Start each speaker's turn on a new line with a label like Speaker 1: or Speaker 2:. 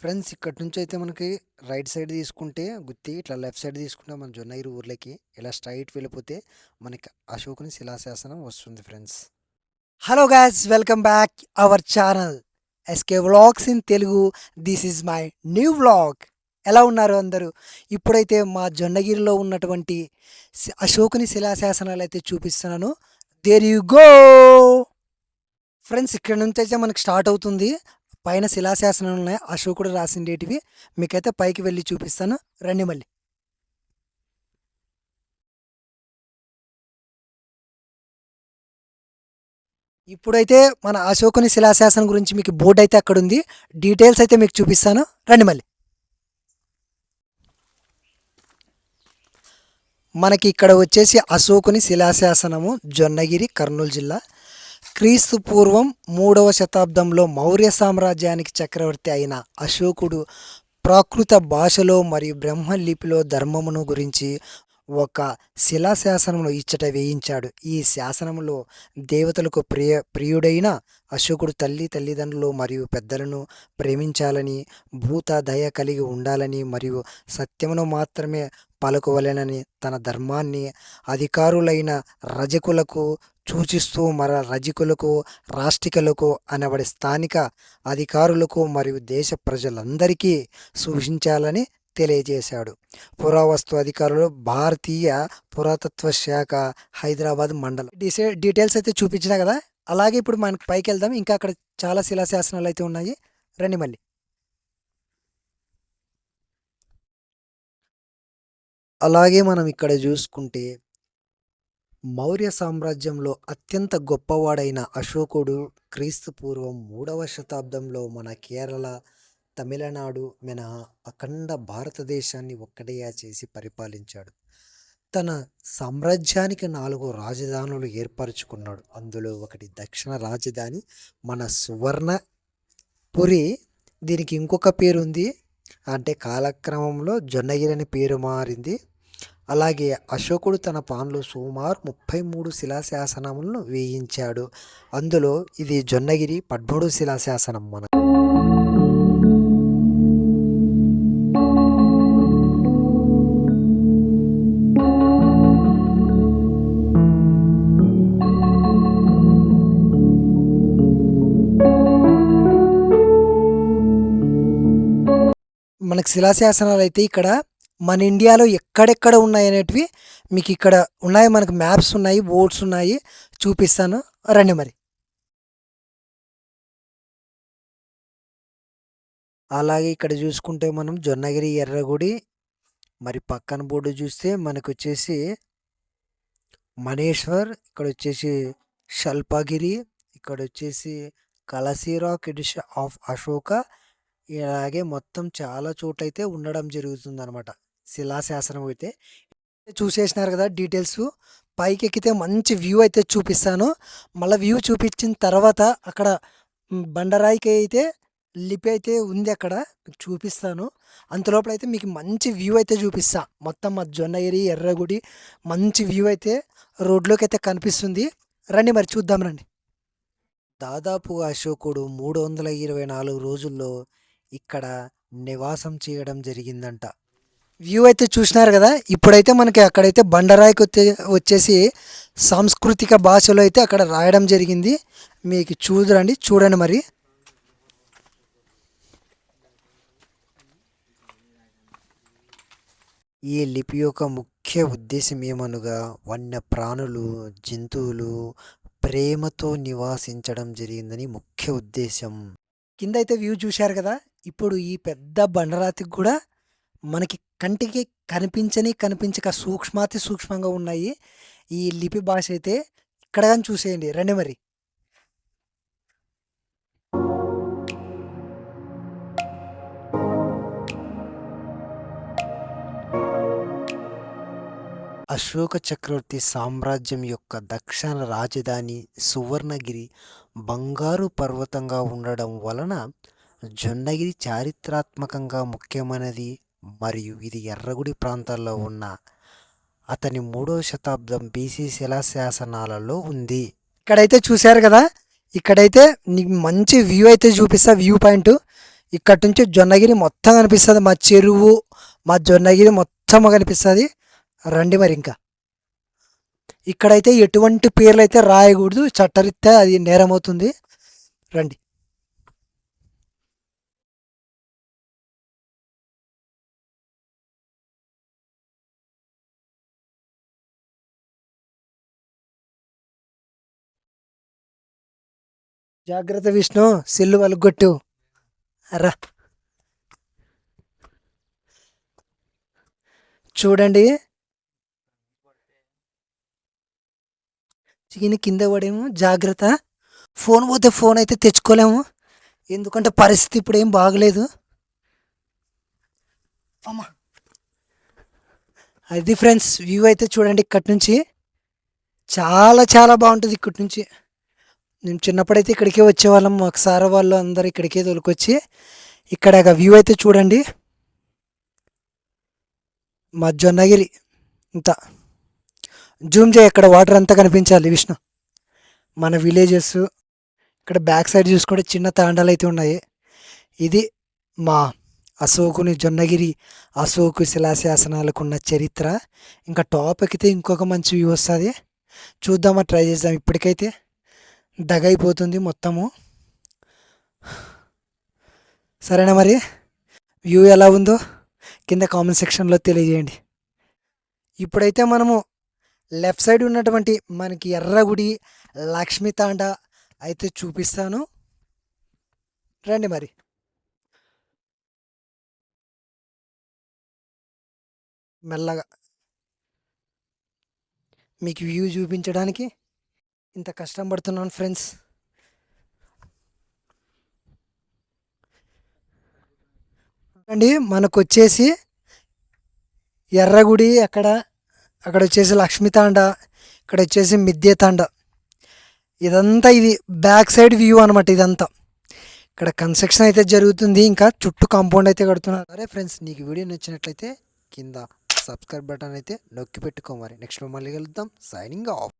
Speaker 1: Friends ఇక్కడి నుంచి అయితే మనకి రైట్ సైడ్ తీసుకుంటే గుత్తి ఇట్లా లెఫ్ట్ సైడ్ తీసుకుంటే మన జొన్నగిరి ఊర్లోకి ఇలా స్ట్రైట్ వెళ్ళిపోతే మనకి అశోకుని శిలాశాసనం వస్తుంది friends. Hello guys welcome back our channel SK vlogs in Telugu this is my new vlog ఎలా ఉన్నారు అందరూ? ఇప్పుడైతే మా జొన్నగిరిలో ఉన్నటువంటి అశోకుని శిలాశాసనాలు అయితే చూపిస్తున్నాను. దేర్ యు గో ఫ్రెండ్స్ ఇక్కడ నుంచి అయితే మనకి స్టార్ట్ అవుతుంది. పైన శిలాశాసనాలు ఉన్నాయి అశోకుడు రాసిండేటివి మీకైతే పైకి వెళ్ళి చూపిస్తాను. రండి మళ్ళీ. ఇప్పుడైతే మన అశోకుని శిలాశాసనం గురించి మీకు బోర్డు అయితే అక్కడ ఉంది డీటెయిల్స్ అయితే మీకు చూపిస్తాను. రండి మళ్ళీ. మనకి ఇక్కడ వచ్చేసి అశోకుని శిలాశాసనము జొన్నగిరి కర్నూలు జిల్లా. క్రీస్తు పూర్వం మూడవ శతాబ్దంలో మౌర్య సామ్రాజ్యానికి చక్రవర్తి అయిన అశోకుడు ప్రాకృత భాషలో మరియు బ్రహ్మలిపిలో ధర్మమును గురించి ఒక శిలాశాసనమును ఇచ్చట వేయించాడు. ఈ శాసనములో దేవతలకు ప్రియ ప్రియుడైన అశోకుడు తల్లి తల్లిదండ్రులు మరియు పెద్దలను ప్రేమించాలని భూత దయ కలిగి ఉండాలని మరియు సత్యమును మాత్రమే పలుకోవలెనని తన ధర్మాన్ని అధికారులైన రజకులకు సూచిస్తూ మర రజకులకు రాష్ట్రికలకు అనబడే స్థానిక అధికారులకు మరియు దేశ ప్రజలందరికీ సూచించాలని తెలియజేశాడు. పురావస్తు అధికారులు భారతీయ పురాతత్వ శాఖ హైదరాబాద్ మండలం. డిసే డీటెయిల్స్ అయితే చూపించిన కదా? అలాగే ఇప్పుడు మనకి పైకి వెళ్దాం. ఇంకా అక్కడ చాలా శిలాశాసనాలు అయితే ఉన్నాయి. రండి మళ్ళీ. అలాగే మనం ఇక్కడ చూసుకుంటే మౌర్య సామ్రాజ్యంలో అత్యంత గొప్పవాడైన అశోకుడు క్రీస్తు పూర్వం మూడవ శతాబ్దంలో మన కేరళ తమిళనాడు మినహా అఖండ భారతదేశాన్ని ఒక్కటిగా చేసి పరిపాలించాడు. తన సామ్రాజ్యానికి నాలుగు రాజధానులు ఏర్పరచుకున్నాడు. అందులో ఒకటి దక్షిణ రాజధాని మన సువర్ణపురి దీనికి ఇంకొక పేరు ఉంది అంటే కాలక్రమంలో జొన్నగిరి అని పేరు మారింది. అలాగే అశోకుడు తన పాన్లో సుమారు ముప్పై మూడు శిలాశాసనములను వేయించాడు. అందులో ఇది జొన్నగిరి పద్మూడు శిలాశాసనం మన మనకి శిలాశాసనాలు అయితే ఇక్కడ మన ఇండియాలో ఎక్కడెక్కడ ఉన్నాయి అనేటివి మీకు ఇక్కడ ఉన్నాయి. మనకు మ్యాప్స్ ఉన్నాయి బోర్డ్స్ ఉన్నాయి. చూపిస్తాను. రండి మరి. అలాగే ఇక్కడ చూసుకుంటే మనం జొన్నగిరి ఎర్రగుడి మరి పక్కన బోర్డు చూస్తే మనకు వచ్చేసి మనేశ్వర్ ఇక్కడ వచ్చేసి శల్పగిరి ఇక్కడ వచ్చేసి కలసీరాక్ ఎడిషన్ ఆఫ్ అశోక ఇలాగే మొత్తం చాలా చోట్లయితే ఉండడం జరుగుతుంది అనమాట శిలాశాసనం అయితే. చూసేసినారు కదా డీటెయిల్స్. పైకి ఎక్కితే మంచి వ్యూ అయితే చూపిస్తాను. మళ్ళీ వ్యూ చూపించిన తర్వాత అక్కడ బండరాయికి అయితే లిపి అయితే ఉంది అక్కడ. మీకు చూపిస్తాను అంతలోపల అయితే మీకు మంచి వ్యూ అయితే చూపిస్తా. మొత్తం మా జొన్నగిరి ఎర్రగుడి మంచి వ్యూ అయితే రోడ్లోకి అయితే కనిపిస్తుంది. రండి మరి చూద్దాం రండి. దాదాపు అశోకుడు మూడు వందల ఇరవై నాలుగు రోజుల్లో ఇక్కడ నివాసం చేయడం జరిగిందంట. వ్యూ అయితే చూసినారు కదా ఇప్పుడైతే మనకి అక్కడైతే బండరాయికి వచ్చే వచ్చేసి సాంస్కృతిక భాషలో అయితే అక్కడ రాయడం జరిగింది. మీకు చూదురండి చూడండి మరి. ఈ లిపి యొక్క ముఖ్య ఉద్దేశం ఏమనగా వన్య ప్రాణులు జంతువులు ప్రేమతో నివాసించడం జరిగిందని ముఖ్య ఉద్దేశం. కింద అయితే వ్యూ చూశారు కదా ఇప్పుడు ఈ పెద్ద బండరాతికి కూడా మనకి కంటికి కనిపించని కనిపించక సూక్ష్మాతి సూక్ష్మంగా ఉన్నాయి ఈ లిపి భాష అయితే ఇక్కడ కానీ చూసేయండి. రండి మరి. అశోక చక్రవర్తి సామ్రాజ్యం యొక్క దక్షిణ రాజధాని సువర్ణగిరి బంగారు పర్వతంగా ఉండడం వలన జొన్నగిరి చారిత్రాత్మకంగా ముఖ్యమైనది మరియు ఇది ఎర్రగుడి ప్రాంతాల్లో ఉన్న అతని మూడో శతాబ్దం బీసీ శిలాశాసనాలలో ఉంది. ఇక్కడైతే చూశారు కదా? ఇక్కడైతే నీకు మంచి వ్యూ అయితే చూపిస్తా వ్యూ పాయింట్. ఇక్కడ నుంచి జొన్నగిరి మొత్తం కనిపిస్తుంది. మా చెరువు మా జొన్నగిరి మొత్తం కనిపిస్తుంది. రండి మరి ఇంకా. ఇక్కడైతే ఎటువంటి పేర్లు అయితే రాయకూడదు. చట్టరీత్యా అది నేరం అవుతుంది రండి. జాగ్రత్త విష్ణు సిల్లు వలుగొట్టు. రా చూడండి. చికెన్ కింద పడేమో జాగ్రత్త. ఫోన్ పోతే ఫోన్ అయితే తెచ్చుకోలేము. ఎందుకంటే పరిస్థితి ఇప్పుడు ఏం బాగలేదు. అమ్మా. అది ఫ్రెండ్స్ వ్యూ అయితే చూడండి ఇక్కడి నుంచి. చాలా చాలా బాగుంటుంది ఇక్కడి నుంచి. మేము చిన్నప్పుడైతే ఇక్కడికే వచ్చేవాళ్ళం. మాకు సార్ వాళ్ళు అందరు ఇక్కడికే తోలుకొచ్చి ఇక్కడ వ్యూ అయితే చూడండి. మా జొన్నగిరి ఇంత. జూమ్ చేయి ఇక్కడ వాటర్ అంతా కనిపించాలి విష్ణు. మన విలేజెస్. ఇక్కడ బ్యాక్ సైడ్ చూసుకుంటే చిన్న తాండాలు అయితే ఉన్నాయి. ఇది మా అశోకుని జొన్నగిరి అశోకు శిలాశాసనాలకు ఉన్న చరిత్ర. ఇంకా టాప్ ఎక్కితే ఇంకొక మంచి వ్యూ వస్తుంది. చూద్దామా ట్రై చేద్దాం ఇప్పటికైతే. దగైపోతుంది మొత్తము. సరేనా మరి? వ్యూ ఎలా ఉందో కింద కామెంట్ సెక్షన్లో తెలియజేయండి. ఇప్పుడైతే మనము లెఫ్ట్ సైడ్ ఉన్నటువంటి మనకి ఎర్రగుడి లక్ష్మీ తాండ అయితే చూపిస్తాను. రండి మరి. మెల్లగా. మీకు వ్యూ చూపించడానికి ఇంత కష్టం పడుతున్నాను ఫ్రెండ్స్. అండి మనకు వచ్చేసి ఎర్రగుడి అక్కడ అక్కడ వచ్చేసి లక్ష్మీ తాండ ఇక్కడ వచ్చేసి మిద్దె తాండ ఇదంతా ఇది బ్యాక్ సైడ్ వ్యూ అనమాట ఇదంతా. ఇక్కడ కన్స్ట్రక్షన్ అయితే జరుగుతుంది ఇంకా చుట్టూ కాంపౌండ్ అయితే కడుతున్నారు. సరే ఫ్రెండ్స్ నీకు వీడియో నచ్చినట్లయితే కింద సబ్స్క్రైబ్ బటన్ అయితే నొక్కి పెట్టుకో మరి. నెక్స్ట్ మళ్ళీ కలుద్దాం. Signing off.